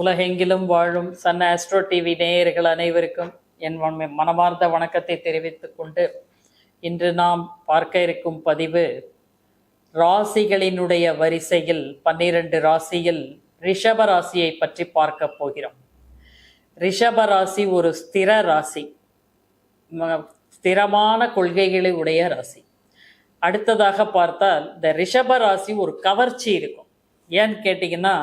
உலகெங்கிலும் வாழும் Sun astro TV நேயர்கள் அனைவருக்கும் என் மனமார்ந்த வணக்கத்தை தெரிவித்துக் கொண்டு இன்று நாம் பார்க்க இருக்கும் பதிவு ராசிகளினுடைய வரிசையில் பன்னிரண்டு ராசியில் ரிஷப ராசியை பற்றி பார்க்க போகிறோம். ரிஷப ராசி ஒரு ஸ்திர ராசி ஸ்திரமான கொள்கைகளை உடைய ராசி. அடுத்ததாக பார்த்தால் இந்த ரிஷப ராசி ஒரு கவர்ச்சி இருக்கும். ஏன்னு கேட்டிங்கன்னா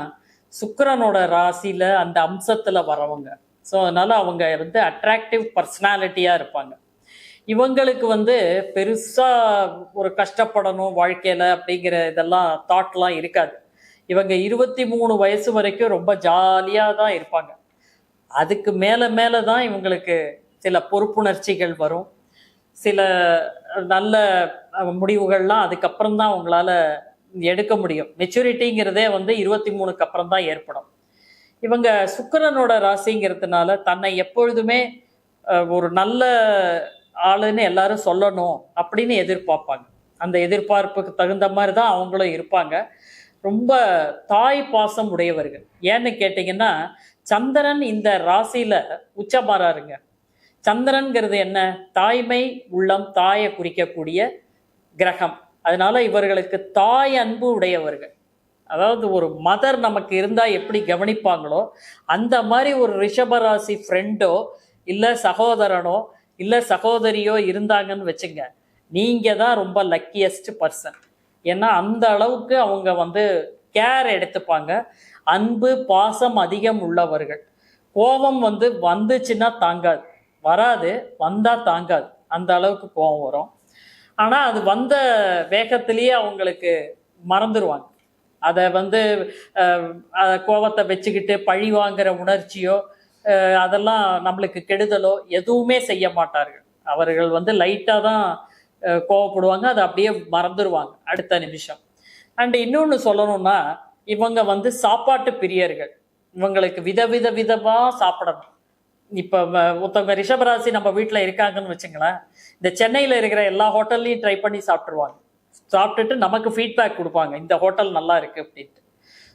சுக்கரனோட ராசியில் அந்த அம்சத்தில் வரவங்க. ஸோ அதனால் அவங்க வந்து அட்ராக்டிவ் பர்சனாலிட்டியாக இருப்பாங்க. இவங்களுக்கு வந்து பெருசாக ஒரு கஷ்டப்படணும் வாழ்க்கையில் அப்படிங்கிற இதெல்லாம் தாட்லாம் இருக்காது. இவங்க இருபத்தி மூணு வயசு வரைக்கும் ரொம்ப ஜாலியாக தான் இருப்பாங்க. அதுக்கு மேலே மேலே தான் இவங்களுக்கு சில பொறுப்புணர்ச்சிகள் வரும். சில நல்ல முடிவுகள்லாம் அதுக்கப்புறம் தான் அவங்களால எடுக்க முடியும். மெச்சூரிட்டிங்கிறதே வந்து இருபத்தி மூணுக்கு அப்புறம் தான் ஏற்படும். இவங்க சுக்கரனோட ராசிங்கிறதுனால தன்னை எப்பொழுதுமே ஒரு நல்ல ஆளுன்னு எல்லாரும் சொல்லணும் அப்படின்னு எதிர்பார்ப்பாங்க. அந்த எதிர்பார்ப்புக்கு தகுந்த மாதிரி தான் அவங்களும் இருப்பாங்க. ரொம்ப தாய் பாசம் உடையவர்கள். ஏன்னு கேட்டிங்கன்னா சந்திரன் இந்த ராசியில் உச்சமாறாருங்க. சந்திரன்கிறது என்ன? தாய்மை உள்ளம் தாயை குறிக்கக்கூடிய கிரகம். அதனால் இவர்களுக்கு தாய் அன்பு உடையவர்கள். அதாவது ஒரு மதர் நமக்கு இருந்தால் எப்படி கவனிப்பாங்களோ அந்த மாதிரி ஒரு ரிஷபராசி ஃப்ரெண்டோ இல்லை சகோதரனோ இல்லை சகோதரியோ இருந்தாங்கன்னு வச்சுங்க நீங்கள் தான் ரொம்ப லக்கியஸ்ட் பர்சன் ஏன்னா அந்த அளவுக்கு அவங்க வந்து கேர் எடுத்துப்பாங்க. அன்பு பாசம் அதிகம் உள்ளவர்கள். கோபம் வந்து வந்துச்சுன்னா தாங்காது. வராது வந்தால் தாங்காது. அந்த அளவுக்கு கோபம் வரும். ஆனால் அது வந்த வேகத்திலேயே அவங்களுக்கு மறந்துடுவாங்க அதை வந்து கோபத்தை கோவத்தை வச்சுக்கிட்டு பழி வாங்குற உணர்ச்சியோ அதெல்லாம் நம்மளுக்கு கெடுதலோ எதுவுமே செய்ய மாட்டார்கள். அவர்கள் வந்து லைட்டாக தான் கோவப்படுவாங்க. அதை அப்படியே மறந்துடுவாங்க அடுத்த நிமிஷம். அண்ட் இன்னொன்று சொல்லணும்னா இவங்க வந்து சாப்பாட்டு பிரியர்கள். இவங்களுக்கு வித வித விதமாக சாப்பிடணும். இப்போ ஒருத்தவங்க ரிஷபராசி நம்ம வீட்டில் இருக்காங்கன்னு வச்சுங்களேன் இந்த சென்னையில் இருக்கிற எல்லா ஹோட்டல்லையும் ட்ரை பண்ணி சாப்பிட்ருவாங்க சாப்பிட்டுட்டு நமக்கு ஃபீட்பேக் கொடுப்பாங்க இந்த ஹோட்டல் நல்லா இருக்குது அப்படின்ட்டு.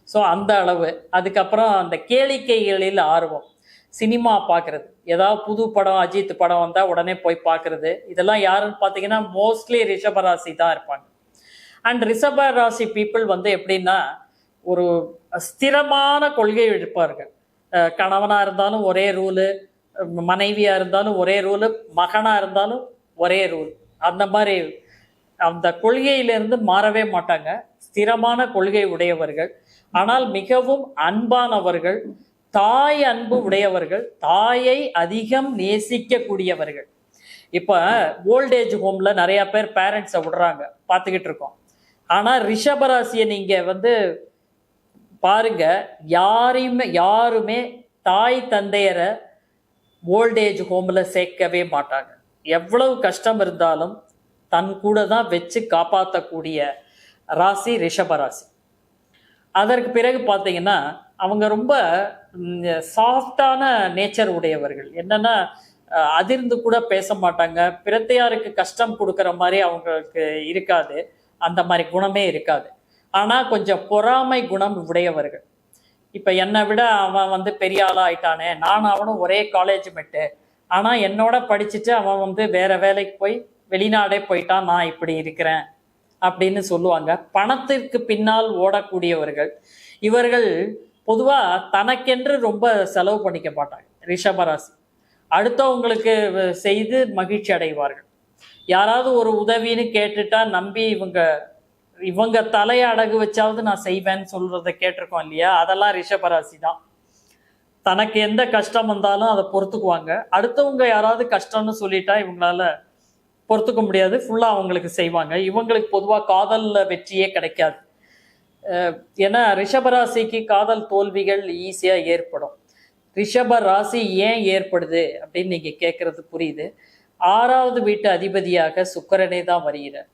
ஸோ அந்த அளவு. அதுக்கப்புறம் அந்த கேளிக்கைகளில் ஆர்வம். சினிமா பார்க்குறது ஏதாவது புது படம் அஜித் படம் வந்தால் உடனே போய் பார்க்குறது இதெல்லாம் யாருன்னு பார்த்தீங்கன்னா மோஸ்ட்லி ரிஷபராசி தான் இருப்பாங்க. அண்ட் ரிஷபராசி பீப்புள் வந்து எப்படின்னா ஒரு ஸ்திரமான கொள்கை இருப்பார்கள் கணவனாக இருந்தாலும் ஒரே ரூலு மனைவியாக இருந்தாலும் ஒரே ரூலு மகனாக இருந்தாலும் ஒரே ரூல் அந்த மாதிரி அந்த கொள்கையிலிருந்து மாறவே மாட்டாங்க. ஸ்திரமான கொள்கை உடையவர்கள். ஆனால் மிகவும் அன்பானவர்கள் தாய் அன்பு உடையவர்கள் தாயை அதிகம் நேசிக்கக்கூடியவர்கள். இப்போ ஓல்டேஜ் ஹோம்ல நிறைய பேர் பேரண்ட்ஸை விடுறாங்க. பார்த்துக்கிட்டு இருக்கோம். ஆனால் ரிஷபராசியை நீங்கள் வந்து பாருங்க யாரையுமே யாருமே தாய் தந்தையரை ஓல்டேஜ் ஹோமில் சேர்க்கவே மாட்டாங்க. எவ்வளவு கஷ்டம் இருந்தாலும் தன் கூட தான் வச்சு காப்பாற்றக்கூடிய ராசி ரிஷபராசி அதற்கு பிறகு பார்த்தீங்கன்னா அவங்க ரொம்ப சாஃப்டான நேச்சர் உடையவர்கள். என்னன்னா அதிர்ந்து கூட பேச மாட்டாங்க. பிரத்தையாருக்கு கஷ்டம் கொடுக்குற மாதிரி அவங்களுக்கு இருக்காது. அந்த மாதிரி குணமே இருக்காது. ஆனால் கொஞ்சம் பொறாமை குணம் உடையவர்கள். இப்போ என்னை விட அவன் வந்து பெரிய ஆளாக ஆயிட்டானே. நான் அவனும் ஒரே காலேஜ் மெட்டு ஆனால் என்னோட படிச்சுட்டு அவன் வந்து வேற வேலைக்கு போய் வெளிநாடே போயிட்டான். நான் இப்படி இருக்கிறேன் அப்படின்னு சொல்லுவாங்க. பணத்திற்கு பின்னால் ஓடக்கூடியவர்கள். இவர்கள் பொதுவாக தனக்கென்று ரொம்ப செலவு பண்ணிக்க மாட்டாங்க. ரிஷபராசி அடுத்தவங்களுக்கு செய்து மகிழ்ச்சி அடைவார்கள். யாராவது ஒரு உதவின்னு கேட்டுட்டா நம்பி இவங்க இவங்க தலையை அடகு வச்சாவது நான் செய்வேன்னு சொல்கிறத கேட்டிருக்கோம் இல்லையா? அதெல்லாம் ரிஷபராசி தான் தனக்கு எந்த கஷ்டம் வந்தாலும் அதை பொறுத்துக்குவாங்க. அடுத்தவங்க யாராவது கஷ்டம்னு சொல்லிட்டா இவங்களால பொறுத்துக்க முடியாது. ஃபுல்லாக அவங்களுக்கு செய்வாங்க. இவங்களுக்கு பொதுவாக காதலில் வெற்றியே கிடைக்காது. ஏன்னா ரிஷபராசிக்கு காதல் தோல்விகள் ஈஸியாக ஏற்படும். ரிஷப ராசி ஏன் ஏற்படுது அப்படின்னு நீங்கள் கேட்குறது புரியுது. ஆறாவது வீட்டு அதிபதியாக சுக்கரனே தான் வருகிறார்.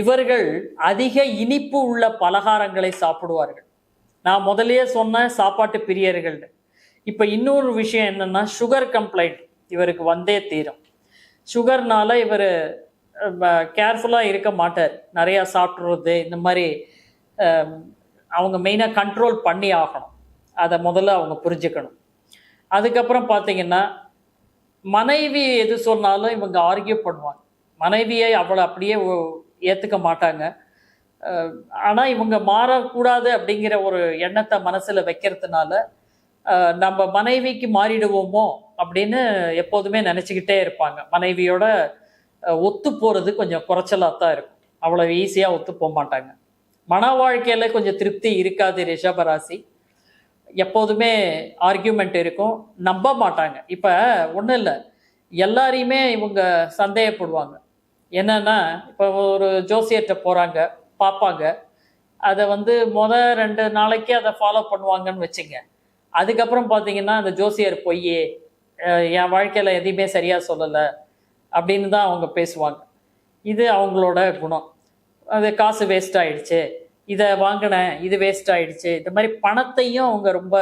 இவர்கள் அதிக இனிப்பு உள்ள பலகாரங்களை சாப்பிடுவார்கள். நான் முதலே சொன்ன சாப்பாட்டு பிரியர்கள். இப்போ இன்னொரு விஷயம் என்னென்னா சுகர் கம்ப்ளைண்ட் இவருக்கு வந்தே தீரும். சுகர்னால இவர் கேர்ஃபுல்லாக இருக்க மாட்டார். நிறையா சாப்பிட்றது இந்த மாதிரி அவங்க மெயினாக கண்ட்ரோல் பண்ணி ஆகணும். அதை முதல்ல அவங்க புரிஞ்சுக்கணும். அதுக்கப்புறம் பார்த்தீங்கன்னா மனைவி எது சொன்னாலும் இவங்க ஆர்கியூ பண்ணுவாங்க. மனைவியை அவளை அப்படியே ஏற்றுக்க மாட்டாங்க. ஆனால் இவங்க மாறக்கூடாது அப்படிங்கிற ஒரு எண்ணத்தை மனசில் வைக்கிறதுனால நம்ம மனைவிக்கு மாறிடுவோமோ அப்படின்னு எப்போதுமே நினச்சிக்கிட்டே இருப்பாங்க. மனைவியோட ஒத்து போகிறது கொஞ்சம் குறைச்சலாக தான் இருக்கும். அவ்வளோ ஈஸியாக ஒத்து போக மாட்டாங்க. மன வாழ்க்கையில் கொஞ்சம் திருப்தி இருக்காது ரிஷபராசி எப்போதுமே ஆர்கியூமெண்ட் இருக்கும். நம்ப மாட்டாங்க. இப்போ ஒன்றும் இல்லை. எல்லாரையுமே இவங்க சந்தேகப்படுவாங்க. என்னன்னா இப்போ ஒரு ஜோசியர்கிட்ட போகிறாங்க பார்ப்பாங்க அதை வந்து முத ரெண்டு நாளைக்கு அதை ஃபாலோ பண்ணுவாங்கன்னு வச்சுங்க. அதுக்கப்புறம் பார்த்தீங்கன்னா அந்த ஜோசியர் பொய்யே என் வாழ்க்கையில் எதையுமே சரியாக சொல்லலை அப்படின்னு தான் அவங்க பேசுவாங்க. இது அவங்களோட குணம். அது காசு வேஸ்ட் ஆயிடுச்சு இதை வாங்கினேன் இது வேஸ்ட் ஆயிடுச்சு இந்த மாதிரி பணத்தையும் அவங்க ரொம்ப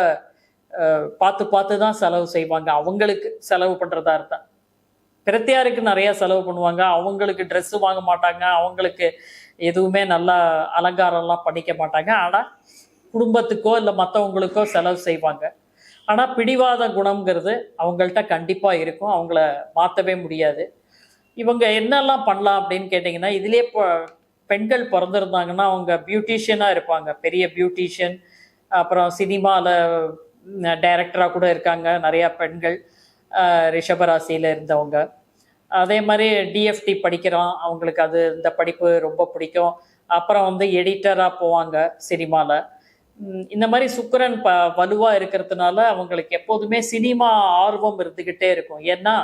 பார்த்து பார்த்து தான் செலவு செய்வாங்க. அவங்களுக்கு செலவு பண்ணுறதா இருந்தால் பிரத்தியாருக்கு நிறைய செலவு பண்ணுவாங்க. அவங்களுக்கு ட்ரெஸ்ஸு வாங்க மாட்டாங்க. அவங்களுக்கு எதுவுமே நல்லா அலங்காரம்லாம் பண்ணிக்க மாட்டாங்க. ஆனால் குடும்பத்துக்கோ இல்லை மற்றவங்களுக்கோ செலவு செய்வாங்க. ஆனால் பிடிவாத குணம்ங்கிறது அவங்கள்ட்ட கண்டிப்பாக இருக்கும். அவங்கள மாற்றவே முடியாது. இவங்க என்னெல்லாம் பண்ணலாம் அப்படின்னு கேட்டிங்கன்னா இதுலேயே இப்போ பெண்கள் பிறந்திருந்தாங்கன்னா அவங்க பியூட்டிஷியனாக இருப்பாங்க. பெரிய பியூட்டிஷியன் அப்புறம் சினிமாவில் டைரக்டராக கூட இருக்காங்க. நிறையா பெண்கள். ரிஷபராசியில் இருந்தவங்க. அதே மாதிரி டிஎஃப்டி படிக்கிறான் அவங்களுக்கு அது இந்த படிப்பு ரொம்ப பிடிக்கும். அப்புறம் வந்து எடிட்டராக போவாங்க சினிமாவில் இந்த மாதிரி சுக்கரன் ப வலுவாக இருக்கிறதுனால அவங்களுக்கு எப்போதுமே சினிமா ஆர்வம் இருந்துக்கிட்டே இருக்கும். ஏன்னா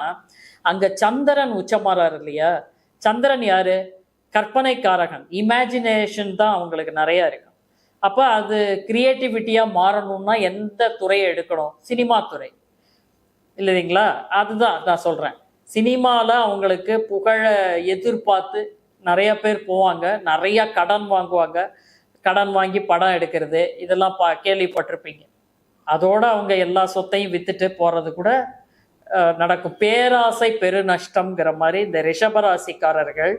அங்கே சந்திரன் உச்சமாறார் இல்லையா? சந்திரன் யார்? கற்பனைக்காரகன். இமேஜினேஷன் தான் அவங்களுக்கு நிறையா இருக்கும். அப்போ அது கிரியேட்டிவிட்டியாக மாறணும்னா எந்த துறையை எடுக்கணும்? சினிமா துறை. இல்லைங்களா? அதுதான் நான் சொல்கிறேன் சினிமாவில் அவங்களுக்கு புகழை எதிர்பார்த்து நிறைய பேர் போவாங்க. நிறையா கடன் வாங்குவாங்க. கடன் வாங்கி படம் எடுக்கிறது இதெல்லாம் பா கேள்விப்பட்டிருப்பீங்க. அதோடு அவங்க எல்லா சொத்தையும் விற்றுட்டு போகிறது கூட நடக்கும். பேராசை பெரு நஷ்டம்ங்கிற மாதிரி இந்த ரிஷபராசிக்காரர்கள்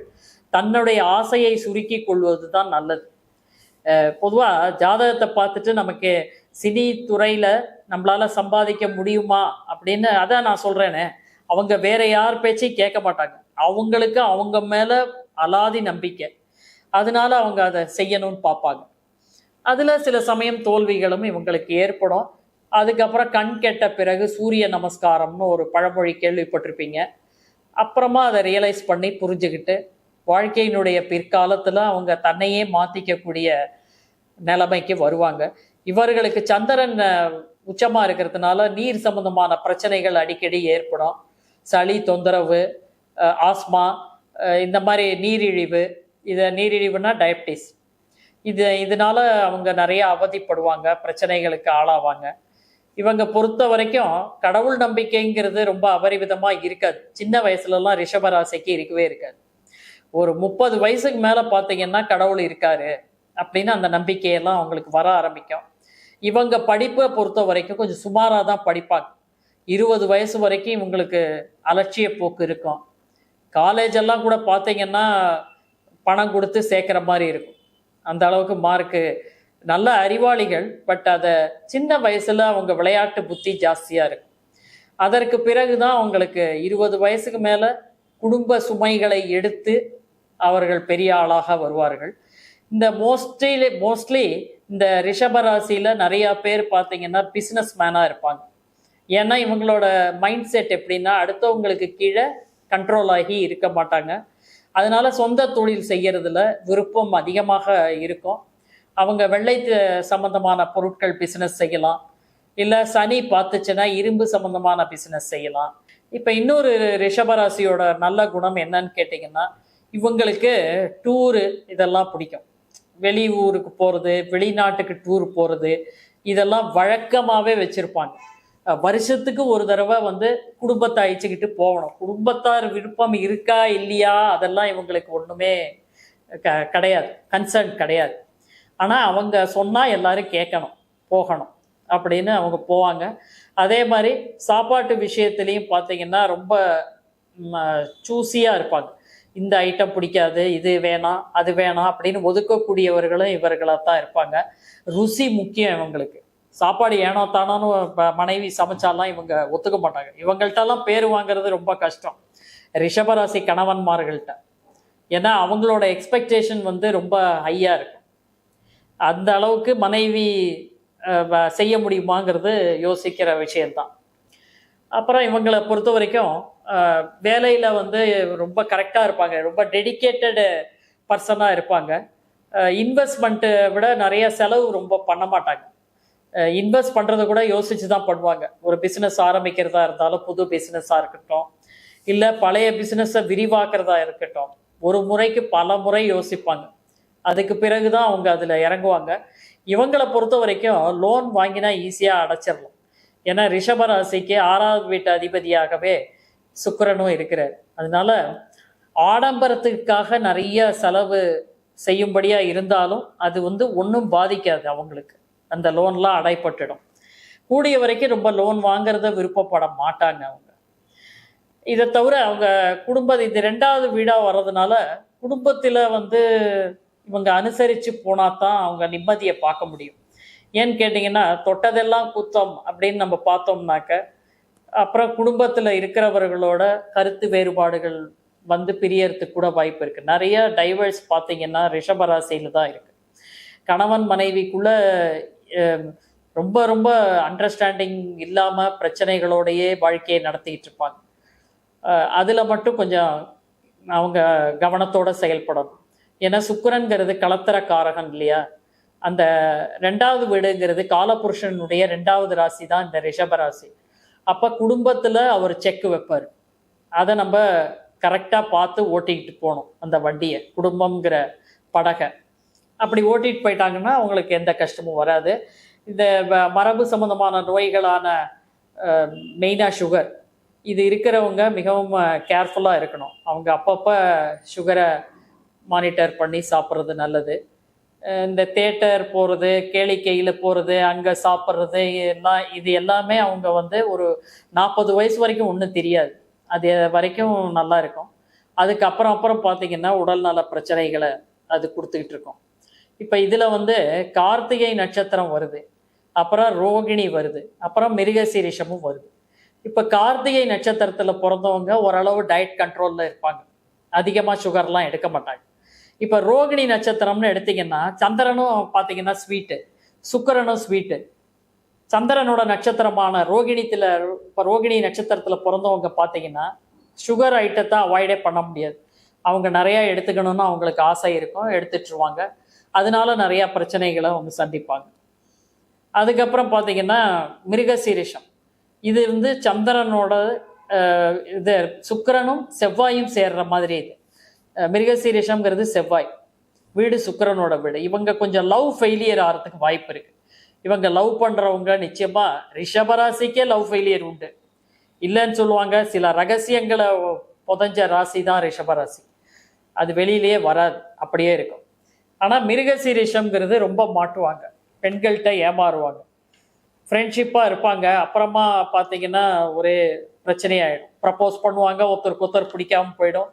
தன்னுடைய ஆசையை சுருக்கி கொள்வது தான் நல்லது பொதுவாக ஜாதகத்தை பார்த்துட்டு நமக்கு சினி துறையில் நம்மளால் சம்பாதிக்க முடியுமா அப்படின்னு அதான் நான் சொல்கிறேனே அவங்க வேற யார் பேச்சையும் கேட்க மாட்டாங்க. அவங்களுக்கு அவங்க மேலே அலாதி நம்பிக்கை. அதனால அவங்க அதை செய்யணும்னு பார்ப்பாங்க. அதில் சில சமயம் தோல்விகளும் இவங்களுக்கு ஏற்படும். அதுக்கப்புறம் கண் கெட்ட பிறகு சூரிய நமஸ்காரம்னு ஒரு பழமொழி கேள்விப்பட்டிருப்பீங்க. அப்புறமா அதை ரியலைஸ் பண்ணி புரிஞ்சுக்கிட்டு வாழ்க்கையினுடைய பிற்காலத்தில் அவங்க தன்னையே மாற்றிக்கக்கூடிய நிலைமைக்கு வருவாங்க. இவர்களுக்கு சந்திரன் உச்சமாக இருக்கிறதுனால நீர் சம்பந்தமான பிரச்சனைகள் அடிக்கடி ஏற்படும். சளி தொந்தரவு ஆஸ்மா இந்த மாதிரி நீரிழிவு இதை நீரிழிவுனா டயபிட்டிஸ். இது இதனால அவங்க நிறைய அவதிப்படுவாங்க பிரச்சனைகளுக்கு ஆளாவாங்க. இவங்க பொறுத்த வரைக்கும் கடவுள் நம்பிக்கைங்கிறது ரொம்ப அபரிவிதமாக இருக்காது. சின்ன வயசுலலாம் ரிஷபராசிக்கு இருக்கவே இருக்காது. ஒரு முப்பது வயசுக்கு மேலே பார்த்தீங்கன்னா கடவுள் இருக்காரு அப்படின்னு அந்த நம்பிக்கையெல்லாம் அவங்களுக்கு வர ஆரம்பிக்கும். இவங்க படிப்பை பொறுத்த வரைக்கும் கொஞ்சம் சுமாராக தான் படிப்பாங்க. இருபது வயசு வரைக்கும் இவங்களுக்கு அலட்சிய போக்கு இருக்கும். காலேஜ் எல்லாம் கூட பார்த்தீங்கன்னா பணம் கொடுத்து சேர்க்குற மாதிரி இருக்கும். அந்த அளவுக்கு மார்க்கு நல்ல அறிவாளிகள் பட் அதை சின்ன வயசில் அவங்க விளையாட்டு புத்தி ஜாஸ்தியாக இருக்கும். அதற்கு பிறகு தான் அவங்களுக்கு இருபது வயசுக்கு மேலே குடும்ப சுமைகளை எடுத்து அவர்கள் பெரிய ஆளாக வருவார்கள். இந்த மோஸ்ட்லி மோஸ்ட்லி இந்த ரிஷபராசியில் நிறையா பேர் பார்த்தீங்கன்னா பிஸ்னஸ் மேனாக இருப்பாங்க. ஏன்னா இவங்களோட மைண்ட் செட் எப்படின்னா அடுத்தவங்களுக்கு கீழே கண்ட்ரோல் ஆகி இருக்க மாட்டாங்க. அதனால சொந்த தொழில் செய்கிறதுல விருப்பம் அதிகமாக இருக்கும். அவங்க வெள்ளை சம்பந்தமான பொருட்கள் பிஸ்னஸ் செய்யலாம். இல்லை சனி பார்த்துச்சுன்னா இரும்பு சம்பந்தமான பிஸ்னஸ் செய்யலாம். இப்போ இன்னொரு ரிஷபராசியோட நல்ல குணம் என்னன்னு கேட்டிங்கன்னா இவங்களுக்கு டூரு இதெல்லாம் பிடிக்கும். வெளி ஊருக்கு போகிறது வெளிநாட்டுக்கு டூர் போகிறது இதெல்லாம் வழக்கமாகவே வச்சுருப்பாங்க. வருஷத்துக்கு ஒரு தடவை வந்து குடும்பத்தை அழைச்சிக்கிட்டு போகணும். குடும்பத்தார் விருப்பம் இருக்கா இல்லையா? அதெல்லாம் இவங்களுக்கு ஒன்றுமே க கிடையாது. கன்சர்ன் கிடையாது. ஆனால் அவங்க சொன்னால் எல்லாரும் கேட்கணும் போகணும் அப்படின்னு அவங்க போவாங்க. அதே மாதிரி சாப்பாட்டு விஷயத்துலேயும் பார்த்தீங்கன்னா ரொம்ப சூஸியாக இருப்பாங்க. இந்த ஐட்டம் பிடிக்காது இது வேணாம் அது வேணாம் அப்படின்னு ஒதுக்கக்கூடியவர்களும் இவர்களாக தான் இருப்பாங்க. ருசி முக்கியம் இவங்களுக்கு. சாப்பாடு ஏனோ தானோன்னு மனைவி சமைச்சாலாம் இவங்க ஒத்துக்க மாட்டாங்க. இவங்கள்ட்டலாம் பேர் வாங்குறது ரொம்ப கஷ்டம். ரிஷபராசி கணவன்மார்கள்ட்ட. ஏன்னா அவங்களோட எக்ஸ்பெக்டேஷன் வந்து ரொம்ப ஹையாக இருக்கும். அந்த அளவுக்கு மனைவி செய்ய முடியுமாங்கிறது யோசிக்கிற விஷயம்தான். அப்புறம் இவங்களை பொறுத்த வரைக்கும் வேலையில் வந்து ரொம்ப கரெக்டாக இருப்பாங்க. ரொம்ப டெடிக்கேட்டடு பர்சனாக இருப்பாங்க. இன்வெஸ்ட்மெண்ட்டை விட நிறைய செலவு ரொம்ப பண்ண மாட்டாங்க. இன்வெஸ்ட் பண்ணுறத கூட யோசிச்சு தான் பண்ணுவாங்க. ஒரு பிஸ்னஸ் ஆரம்பிக்கிறதா இருந்தாலும் புது பிஸ்னஸாக இருக்கட்டும். இல்லை பழைய பிஸ்னஸை விரிவாக்குறதா இருக்கட்டும். ஒரு முறைக்கு பல முறை யோசிப்பாங்க. அதுக்கு பிறகு தான் அவங்க அதில் இறங்குவாங்க. இவங்களை பொறுத்த வரைக்கும் லோன் வாங்கினா ஈஸியாக அடைச்சிடலாம் ஏன்னா ரிஷபராசிக்கு ஆறாவது வீட்டு அதிபதியாகவே சுக்கரனும் இருக்கிறார். அதனால ஆடம்பரத்துக்காக நிறைய செலவு செய்யும்படியாக இருந்தாலும் அது வந்து ஒன்றும் பாதிக்காது அவங்களுக்கு. அந்த லோன்லாம் அடைப்பட்டுடும். கூடிய வரைக்கும் ரொம்ப லோன் வாங்குறத விருப்பப்பட மாட்டாங்க அவங்க. இதை தவிர அவங்க குடும்ப இது ரெண்டாவது வீடாக வர்றதுனால குடும்பத்தில் வந்து இவங்க அனுசரித்து போனால் தான் அவங்க நிம்மதியை பார்க்க முடியும். ஏன்னு கேட்டிங்கன்னா தொட்டதெல்லாம் குத்தம் அப்படின்னு நம்ம பார்த்தோம்னாக்க அப்புறம் குடும்பத்தில் இருக்கிறவர்களோட கருத்து வேறுபாடுகள் வந்து பிரியறதுக்கு கூட வாய்ப்பு இருக்குது நிறைய டைவர்ஸ் பார்த்தீங்கன்னா ரிஷபராசியில் தான் இருக்குது கணவன் மனைவிக்குள்ள ரொம்ப ரொம்ப அண்டர்ஸ்டாண்டிங் இல்லாமல் பிரச்சனைகளோடையே வாழ்க்கையை நடத்திக்கிட்டு இருப்பாங்க. அதில் மட்டும் கொஞ்சம் அவங்க கவனத்தோடு செயல்படணும். ஏன்னா சுக்கரன்கிறது கலத்தர இல்லையா? அந்த ரெண்டாவது வீடுங்கிறது காலபுருஷனுடைய ரெண்டாவது ராசி தான் இந்த ரிஷப ராசி. அப்போ குடும்பத்தில் அவர் செக் வைப்பார். அதை நம்ம கரெக்டாக பார்த்து ஓட்டிக்கிட்டு போகணும் அந்த வண்டியை குடும்பம்ங்கிற படகை. அப்படி ஓட்டிட்டு போயிட்டாங்கன்னா அவங்களுக்கு எந்த கஷ்டமும் வராது. இந்த வ- மரபு சம்மந்தமான நோய்களான மெயினாக சுகர் இது இருக்கிறவங்க மிகவும் கேர்ஃபுல்லாக இருக்கணும். அவங்க அப்பப்போ சுகரை மானிட்டர் பண்ணி சாப்பிட்றது நல்லது. இந்த தேட்டர் போகிறது கேளிக்கையில் போகிறது அங்கே சாப்பிட்றது எல்லாம் இது எல்லாமே அவங்க வந்து ஒரு நாற்பது வயசு வரைக்கும் ஒன்றும் தெரியாது. அது வரைக்கும் நல்லா இருக்கும். அதுக்கப்புறம் அப்புறம் பார்த்தீங்கன்னா உடல்நல பிரச்சனைகளை அது கொடுத்துக்கிட்டு இருக்கோம். இப்போ இதில் வந்து கார்த்திகை நட்சத்திரம் வருது. அப்புறம் ரோகிணி வருது. அப்புறம் மிருகசீரிஷமும் வருது. இப்போ கார்த்திகை நட்சத்திரத்தில் பிறந்தவங்க ஓரளவு டயட் கண்ட்ரோலில் இருப்பாங்க. அதிகமாக சுகர்லாம் எடுக்க மாட்டாங்க. இப்போ ரோகிணி நட்சத்திரம்னு எடுத்தீங்கன்னா சந்திரனும் பார்த்தீங்கன்னா ஸ்வீட்டு சுக்கிரனும் ஸ்வீட்டு சந்திரனோட நட்சத்திரமான ரோகிணித்தில் இப்போ ரோகிணி நட்சத்திரத்தில் பிறந்தவங்க பார்த்தீங்கன்னா சுகர் ஐட்டத்தை அவாய்டே பண்ண முடியாது. அவங்க நிறையா எடுத்துக்கணும்னு அவங்களுக்கு ஆசை இருக்கும் எடுத்துட்டுருவாங்க. அதனால நிறையா பிரச்சனைகளை அவங்க சந்திப்பாங்க. அதுக்கப்புறம் பார்த்தீங்கன்னா மிருகசீரிஷம். இது வந்து சந்திரனோட இது சுக்கிரனும் செவ்வாயும் சேர்ற மாதிரி இது. மிருகசீரிஷம்ங்கிறது செவ்வாய். வீடு சுக்கிரனோட வீடு. இவங்க கொஞ்சம் லவ் ஃபெயிலியர் ஆகிறதுக்கு வாய்ப்பு இருக்கு. இவங்க லவ் பண்ணுறவங்க நிச்சயமாக ரிஷபராசிக்கே லவ் ஃபெயிலியர் உண்டு. இல்லைன்னு சொல்லுவாங்க சில ரகசியங்களை புதஞ்ச ராசி தான் ரிஷபராசி. அது வெளியிலேயே வராது அப்படியே இருக்கும். ஆனால் மிருகசீரிஷம்ங்கிறது ரொம்ப மாட்டுவாங்க பெண்கள்கிட்ட ஏமாறுவாங்க. ஃப்ரெண்ட்ஷிப்பாக இருப்பாங்க. அப்புறமா பார்த்தீங்கன்னா ஒரே பிரச்சனையாயிடும். ப்ரப்போஸ் பண்ணுவாங்க ஒருத்தருக்கு ஒருத்தர் பிடிக்காமல் போயிடும்.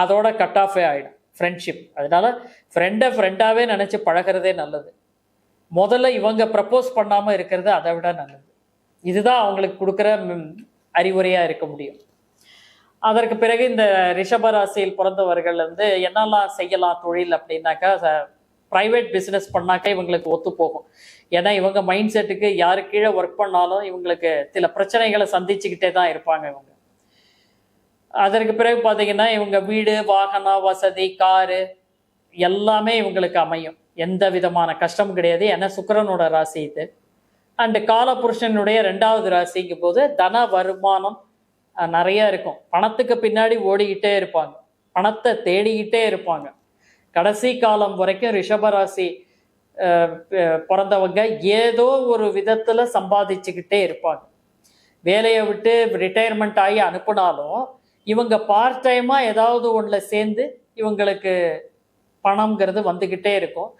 அதோட கட் ஆஃபே ஆகிடும் ஃப்ரெண்ட்ஷிப் அதனால ஃப்ரெண்டை ஃப்ரெண்டாகவே நினச்சி பழகிறதே நல்லது. முதல்ல இவங்க ப்ரப்போஸ் பண்ணாமல் இருக்கிறது அதை விட நல்லது. இதுதான் அவங்களுக்கு கொடுக்குற அறிவுரையாக இருக்க முடியும். அதற்கு பிறகு இந்த ரிஷபராசியில் பிறந்தவர்கள் வந்து என்னெல்லாம் செய்யலாம் தொழில் அப்படின்னாக்கா ப்ரைவேட் பிஸ்னஸ் பண்ணாக்கா இவங்களுக்கு ஒத்து போகும். ஏன்னா இவங்க மைண்ட் செட்டுக்கு யாரு கீழே ஒர்க் பண்ணாலும் இவங்களுக்கு சில பிரச்சனைகளை சந்திச்சுக்கிட்டே தான் இருப்பாங்க இவங்க. அதற்கு பிறகு பார்த்தீங்கன்னா இவங்க வீடு வாகனம் வசதி காரு எல்லாமே இவங்களுக்கு அமையும். எந்த விதமான கஷ்டமும் கிடையாது. ஏன்னா சுக்கரனோட ராசி இது. அண்டு காலபுருஷனுடைய ரெண்டாவது ராசிங்கும் போது தன வருமானம் நிறைய இருக்கும். பணத்துக்கு பின்னாடி ஓடிக்கிட்டே இருப்பாங்க. பணத்தை தேடிக்கிட்டே இருப்பாங்க. கடைசி காலம் வரைக்கும் ரிஷபராசி பிறந்தவங்க ஏதோ ஒரு விதத்தில் சம்பாதிச்சுக்கிட்டே இருப்பாங்க. வேலையை விட்டு ரிட்டையர்மெண்ட் ஆகி அனுப்புனாலும் இவங்க பார்ட் டைமாக ஏதாவது ஒன்றில் சேர்ந்து இவங்களுக்கு பணம்ங்கிறது வந்துக்கிட்டே இருக்கும்.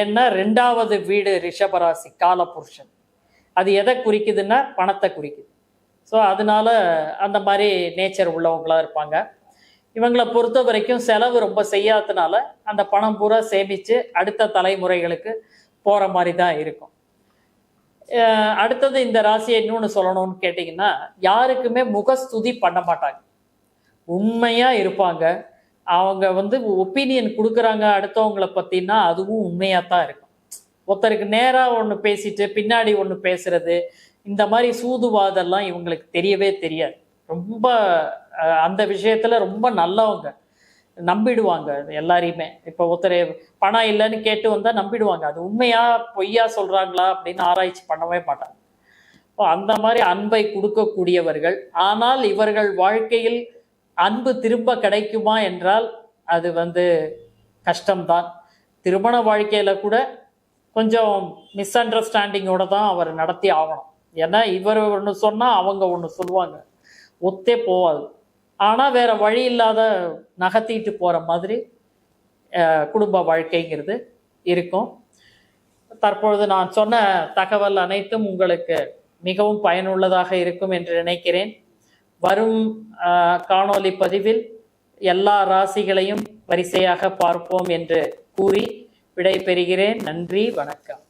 ஏன்னா ரெண்டாவது வீடு ரிஷபராசி காலபுருஷன். அது எதை குறிக்குதுன்னா பணத்தை குறிக்குது. ஸோ அதனால அந்த மாதிரி நேச்சர் உள்ளவங்களா இருப்பாங்க. இவங்களை பொறுத்த வரைக்கும் செலவு ரொம்ப செய்யாததுனால அந்த பணம் பூரா சேமித்து அடுத்த தலைமுறைகளுக்கு போகிற மாதிரி தான் இருக்கும். அடுத்தது இந்த ராசியை இன்னொன்று சொல்லணும்னு கேட்டிங்கன்னா யாருக்குமே முகஸ்துதி பண்ண மாட்டாங்க. உண்மையா இருப்பாங்க. அவங்க வந்து ஒப்பீனியன் கொடுக்குறாங்க அடுத்தவங்களை பற்றினா அதுவும் உண்மையாக தான் இருக்கும். ஒருத்தருக்கு நேராக ஒன்று பேசிட்டு பின்னாடி ஒன்று பேசுறது இந்த மாதிரி சூதுவாதெல்லாம் இவங்களுக்கு தெரியவே தெரியாது. ரொம்ப அந்த விஷயத்தில் ரொம்ப நல்லவங்க. நம்பிடுவாங்க எல்லாரையுமே. இப்போ ஒருத்தர் பணம் இல்லைன்னு கேட்டு வந்தால் நம்பிடுவாங்க. அது உண்மையா பொய்யா சொல்கிறாங்களா அப்படின்னு ஆராய்ச்சி பண்ணவே மாட்டாங்க. இப்போ அந்த மாதிரி அன்பை கொடுக்கக்கூடியவர்கள் ஆனால் இவர்கள் வாழ்க்கையில் அன்பு திரும்ப கிடைக்குமா என்றால் அது வந்து கஷ்டம்தான். திருமண வாழ்க்கையில் கூட கொஞ்சம் மிஸ் அண்டர்ஸ்டாண்டிங்கோட தான் அவர் நடத்தி ஆகணும். ஏன்னா இவர் ஒன்று சொன்னால் அவங்க ஒன்று சொல்லுவாங்க. ஒத்தே போவாது. ஆனால் வேற வழி இல்லாத நகர்த்திட்டு போகிற மாதிரி குடும்ப வாழ்க்கைங்கிறது இருக்கும். தற்பொழுது நான் சொன்ன தகவல் அனைத்தும் உங்களுக்கு மிகவும் பயனுள்ளதாக இருக்கும் என்று நினைக்கிறேன். வரும் காணொளி பதிவில் எல்லா ராசிகளையும் வரிசையாக பார்ப்போம் என்று கூறி விடைபெறுகிறேன். நன்றி வணக்கம்.